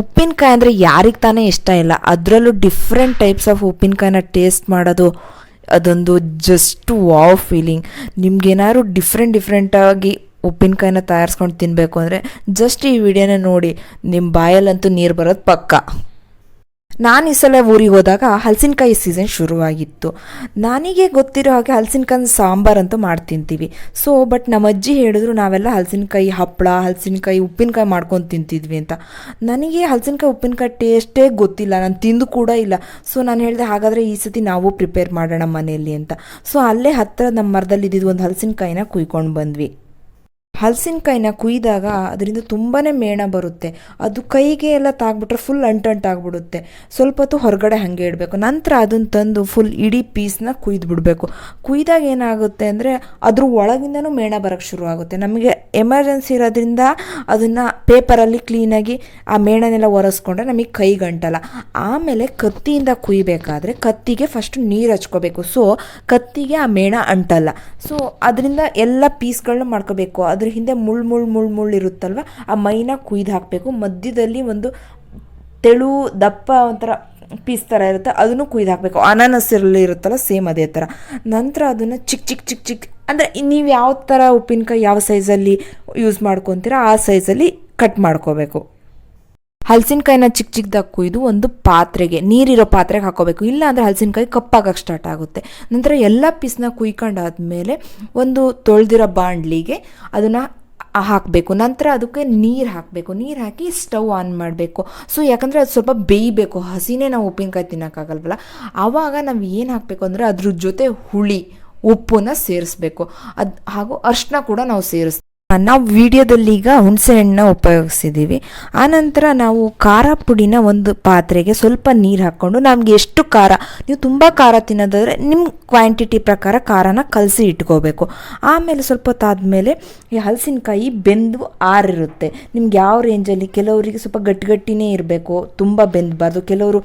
ಉಪ್ಪಿನಕಾಯಿ ಅಂದರೆ ಯಾರಿಗೆ ತಾನೇ ಇಷ್ಟ ಇಲ್ಲ. ಅದರಲ್ಲೂ ಡಿಫ್ರೆಂಟ್ ಟೈಪ್ಸ್ ಆಫ್ ಉಪ್ಪಿನಕಾಯಿನ ಟೇಸ್ಟ್ ಮಾಡೋದು, ಅದೊಂದು ಜಸ್ಟ್ ವಾವ್ ಫೀಲಿಂಗ್ ನಿಮ್ಗೇನಾದ್ರು ಡಿಫ್ರೆಂಟ್ ಡಿಫ್ರೆಂಟಾಗಿ ಉಪ್ಪಿನಕಾಯಿನ ತಯಾರಿಸ್ಕೊಂಡು ತಿನ್ನಬೇಕು ಅಂದರೆ ಜಸ್ಟ್ ಈ ವಿಡಿಯೋನ ನೋಡಿ ನಿಮ್ಮ ಬಾಯಲ್ಲಂತೂ ನೀರು ಬರೋದು ಪಕ್ಕ. ನಾನು ಈ ಸಲ ಊರಿಗೆ ಹೋದಾಗ ಹಲಸಿನಕಾಯಿ ಸೀಸನ್ ಶುರುವಾಗಿತ್ತು. ನನಗೆ ಗೊತ್ತಿರೋ ಹಾಗೆ ಹಲಸಿನಕಾಯಿ ಸಾಂಬಾರ್ ಅಂತೂ ಮಾಡಿ ತಿಂತೀವಿ ಸೊ ಬಟ್ ನಮ್ಮ ಅಜ್ಜಿ ಹೇಳಿದ್ರು ನಾವೆಲ್ಲ ಹಲಸಿನಕಾಯಿ ಹಪ್ಪಳ, ಹಲಸಿನಕಾಯಿ ಉಪ್ಪಿನಕಾಯಿ ಮಾಡ್ಕೊಂಡು ತಿಂತಿದ್ವಿ ಅಂತ. ನನಗೆ ಹಲಸಿನಕಾಯಿ ಉಪ್ಪಿನಕಾಯಿ ಟೇಸ್ಟೇ ಗೊತ್ತಿಲ್ಲ. ನಾನು ತಿಂದು ಕೂಡ ಇಲ್ಲ. ಸೊ ನಾನು ಹೇಳಿದೆ ಹಾಗಾದರೆ ಈ ಸತಿ ನಾವು ಪ್ರಿಪೇರ್ ಮಾಡೋಣ ಮನೆಯಲ್ಲಿ ಅಂತ. ಸೊ ಅಲ್ಲೇ ಹತ್ತಿರ ನಮ್ಮ ಮರದಲ್ಲಿ ಇದ್ದಿದ್ದು ಒಂದು ಹಲಸಿನಕಾಯಿನ ಕುಯ್ಕೊಂಡು ಬಂದ್ವಿ. ಹಲಸಿನಕಾಯಿನ ಕುಯ್ದಾಗ ಅದರಿಂದ ತುಂಬಾ ಮೇಣ ಬರುತ್ತೆ. ಅದು ಕೈಗೆ ಎಲ್ಲ ತಾಗ್ಬಿಟ್ರೆ ಫುಲ್ ಅಂಟಂಟಾಗ್ಬಿಡುತ್ತೆ ಸ್ವಲ್ಪ ಹೊತ್ತು ಹೊರಗಡೆ ಹಾಗೆ ಇಡಬೇಕು. ನಂತರ ಅದನ್ನು ತಂದು ಫುಲ್ ಇಡೀ ಪೀಸ್ನ ಕುಯ್ದು ಬಿಡಬೇಕು ಕುಯ್ದಾಗ ಏನಾಗುತ್ತೆ ಅಂದರೆ ಅದ್ರ ಒಳಗಿಂದನೂ ಮೇಣ ಬರೋಕ್ಕೆ ಶುರು ಆಗುತ್ತೆ ನಮಗೆ ಎಮರ್ಜೆನ್ಸಿ ಇರೋದ್ರಿಂದ ಅದನ್ನು ಪೇಪರಲ್ಲಿ ಕ್ಲೀನಾಗಿ ಆ ಮೇಣನೆಲ್ಲ ಒರೆಸ್ಕೊಂಡ್ರೆ ನಮಗೆ ಕೈ ಗಂಟಲ್ಲ. ಆಮೇಲೆ ಕತ್ತಿಯಿಂದ ಕುಯ್ಬೇಕಾದ್ರೆ ಕತ್ತಿಗೆ ಫಸ್ಟ್ ನೀರು ಹಚ್ಕೋಬೇಕು. ಸೊ ಕತ್ತಿಗೆ ಆ ಮೇಣ ಅಂಟಲ್ಲ. ಸೊ ಅದರಿಂದ ಎಲ್ಲ ಪೀಸ್ಗಳನ್ನ ಮಾಡ್ಕೋಬೇಕು. ಅದ್ರ ಹಿಂದೆ ಮುಳ್ಳು ಮುಳ್ಳು ಮುಳ್ಳು ಮುಳ್ಳು ಇರುತ್ತಲ್ವ? ಆ ಮೈನ ಕುಯ್ದು ಹಾಕಬೇಕು. ಮಧ್ಯದಲ್ಲಿ ಒಂದು ತೆಳು, ದಪ್ಪ ಒಂಥರ ಪೀಸ್ ಥರ ಇರುತ್ತೆ. ಅದನ್ನು ಕುಯ್ದು ಹಾಕಬೇಕು. ಅನಾನಸಲ್ಲಿ ಇರುತ್ತಲ್ಲ, ಸೇಮ್ ಅದೇ ಥರ ನಂತರ ಅದನ್ನು ಚಿಕ್ಕ ಚಿಕ್ಕ ಚಿಕ್ಕ ಚಿಕ್ಕ ಅಂದರೆ ನೀವು ಯಾವ ಥರ ಉಪ್ಪಿನಕಾಯಿ ಯಾವ ಸೈಜಲ್ಲಿ ಯೂಸ್ ಮಾಡ್ಕೊತೀರ, ಆ ಸೈಜಲ್ಲಿ ಕಟ್ ಮಾಡ್ಕೋಬೇಕು. ಹಲಸಿನಕಾಯಿನ ಚಿಕ್ಕ ಚಿಕ್ಕದಾಗಿ ಕುಯ್ದು ಒಂದು ಪಾತ್ರೆಗೆ, ನೀರಿರೋ ಪಾತ್ರೆಗೆ ಹಾಕೋಬೇಕು. ಇಲ್ಲ ಅಂದರೆ ಹಲಸಿನಕಾಯಿ ಕಪ್ಪಾಗಕ್ಕೆ ಸ್ಟಾರ್ಟ್ ಆಗುತ್ತೆ. ನಂತರ ಎಲ್ಲ ಪೀಸ್ನ ಕುಯ್ಕೊಂಡಾದ್ಮೇಲೆ ಒಂದು ತೊಳೆದಿರೋ ಬಾಣಲಿಗೆ ಅದನ್ನು ಹಾಕಬೇಕು. ನಂತರ ಅದಕ್ಕೆ ನೀರು ಹಾಕಬೇಕು. ನೀರು ಹಾಕಿ ಸ್ಟವ್ ಆನ್ ಮಾಡಬೇಕು. ಸೊ ಯಾಕಂದರೆ ಅದು ಸ್ವಲ್ಪ ಬೇಯಬೇಕು. ಹಸಿನೇ ನಾವು ಉಪ್ಪಿನಕಾಯಿ ತಿನ್ನೋಕ್ಕಾಗಲ್ವಲ್ಲ? ಆವಾಗ ನಾವು ಏನು ಹಾಕಬೇಕು ಅಂದರೆ ಅದ್ರ ಜೊತೆ ಹುಳಿ ಉಪ್ಪನ್ನು ಸೇರಿಸ್ಬೇಕು. ಅದು ಹಾಗೂ ಅರ್ಶಿನ ಕೂಡ ನಾವು ಸೇರಿಸ್ ನಾವು ವಿಡಿಯೋದಲ್ಲಿ ಈಗ ಹುಣಸೆ ಹಣ್ಣನ್ನ ಉಪಯೋಗಿಸಿದ್ದೀವಿ ಆನಂತರ ನಾವು ಖಾರ ಪುಡಿನ ಒಂದು ಪಾತ್ರೆಗೆ ಸ್ವಲ್ಪ ನೀರು ಹಾಕ್ಕೊಂಡು ನಮಗೆ ಎಷ್ಟು ಖಾರ, ನೀವು ತುಂಬ ಖಾರ ತಿನ್ನೋದಾದರೆ ನಿಮ್ಮ ಕ್ವಾಂಟಿಟಿ ಪ್ರಕಾರ ಖಾರನ ಕಲಸಿ ಇಟ್ಕೋಬೇಕು. ಆಮೇಲೆ ಸ್ವಲ್ಪ ಹೊತ್ತಾದಮೇಲೆ ಈ ಹಲಸಿನಕಾಯಿ ಬೆಂದು ಆರಿರುತ್ತೆ. ನಿಮ್ಗೆ ಯಾವ ರೇಂಜಲ್ಲಿ ಕೆಲವರಿಗೆ ಸ್ವಲ್ಪ ಗಟ್ಟಿಗಟ್ಟಿನೇ ಇರಬೇಕು, ತುಂಬ ಬೆಂದಬಾರ್ದು. ಕೆಲವರು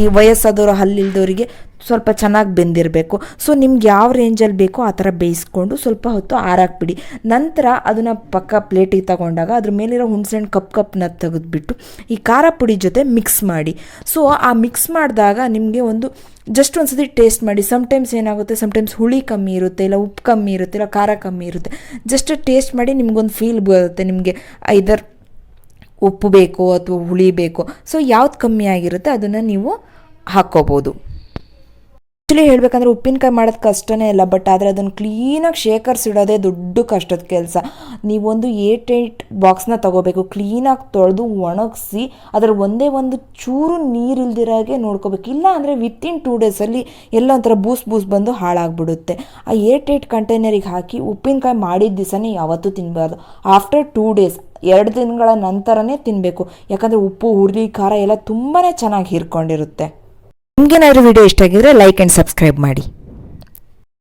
ಈ ವಯಸ್ಸಾದವರು ಹಲ್ಲಿಲ್ದವರಿಗೆ ಸ್ವಲ್ಪ ಚೆನ್ನಾಗಿ ಬೆಂದಿರಬೇಕು. ಸೊ ನಿಮ್ಗೆ ಯಾವ ರೇಂಜಲ್ಲಿ ಬೇಕೋ ಆ ಥರ ಬೇಯಿಸ್ಕೊಂಡು ಸ್ವಲ್ಪ ಹೊತ್ತು ಆರಾಕ್ಬಿಡಿ ನಂತರ ಅದನ್ನು ಪಕ್ಕ ಪ್ಲೇಟಿಗೆ ತಗೊಂಡಾಗ ಅದ್ರ ಮೇಲಿರೋ ಹುಣಸೆಹಣ್ಣು ಕಪ್ ಕಪ್ನ ತೆಗೆದುಬಿಟ್ಟು ಈ ಖಾರ ಪುಡಿ ಜೊತೆ ಮಿಕ್ಸ್ ಮಾಡಿ. ಸೊ ಆ ಮಿಕ್ಸ್ ಮಾಡಿದಾಗ ನಿಮಗೆ ಒಂದು ಜಸ್ಟ್ ಒಂದು ಸತಿ ಟೇಸ್ಟ್ ಮಾಡಿ. ಸಮ್ಟೈಮ್ಸ್ ಏನಾಗುತ್ತೆ? ಸಮ್ಟೈಮ್ಸ್ ಹುಳಿ ಕಮ್ಮಿ ಇರುತ್ತೆ, ಇಲ್ಲ ಉಪ್ಪು ಕಮ್ಮಿ ಇರುತ್ತೆ, ಇಲ್ಲ ಖಾರ ಕಮ್ಮಿ ಇರುತ್ತೆ. ಜಸ್ಟ್ ಟೇಸ್ಟ್ ಮಾಡಿ ನಿಮ್ಗೊಂದು ಫೀಲ್ ಬರುತ್ತೆ ನಿಮಗೆ. ಐದರ್ ಉಪ್ಪು ಬೇಕೋ ಅಥವಾ ಹುಳಿ ಬೇಕೋ. ಸೊ ಯಾವ್ದು ಕಮ್ಮಿ ಆಗಿರುತ್ತೆ ಅದನ್ನು ನೀವು ಹಾಕ್ಕೋಬೋದು ಆ್ಯಕ್ಚುಲಿ ಹೇಳಬೇಕಂದ್ರೆ ಉಪ್ಪಿನಕಾಯಿ ಮಾಡೋದು ಕಷ್ಟನೇ ಇಲ್ಲ ಬಟ್ ಆದರೆ ಅದನ್ನು ಕ್ಲೀನಾಗಿ ಶೇಖರಿಸಿಡೋದೇ ದೊಡ್ಡ ಕಷ್ಟದ ಕೆಲಸ. ನೀವೊಂದು ಏಟ್ ಏಟ್ ಬಾಕ್ಸ್ನ ತಗೋಬೇಕು ಕ್ಲೀನಾಗಿ ತೊಳೆದು ಒಣಗಿಸಿ, ಅದರ ಒಂದೇ ಒಂದು ಚೂರು ನೀರು ಹಾಗೆ ನೋಡ್ಕೋಬೇಕು. ಇಲ್ಲ ಅಂದರೆ ವಿತಿನ್ ಟೂ ಡೇಸಲ್ಲಿ ಎಲ್ಲ ಒಂಥರ ಬೂಸ್ ಬೂಸ್ ಬಂದು ಹಾಳಾಗ್ಬಿಡುತ್ತೆ. ಆ ಏಟ್ ಏಟ್ ಕಂಟೈನರಿಗೆ ಹಾಕಿ ಉಪ್ಪಿನಕಾಯಿ ಮಾಡಿದ ದಿವಸನೇ ಯಾವತ್ತೂ ತಿನ್ನಬಾರ್ದು ಆಫ್ಟರ್ ಟೂ ಡೇಸ್ ಎರಡು ದಿನಗಳ ನಂತರನೇ ತಿನ್ನಬೇಕು ಯಾಕಂದರೆ ಉಪ್ಪು ಹುರಿ ಖಾರ ಎಲ್ಲ ತುಂಬಾ ಚೆನ್ನಾಗಿ ಹೀರ್ಕೊಂಡಿರುತ್ತೆ. ನಿಮ್ಗೇನಾದ್ರೂ ವಿಡಿಯೋ ಇಷ್ಟ ಆಗಿದ್ರೆ ಲೈಕ್ ಆ್ಯಂಡ್ ಸಬ್ಸ್ಕ್ರೈಬ್ ಮಾಡಿ.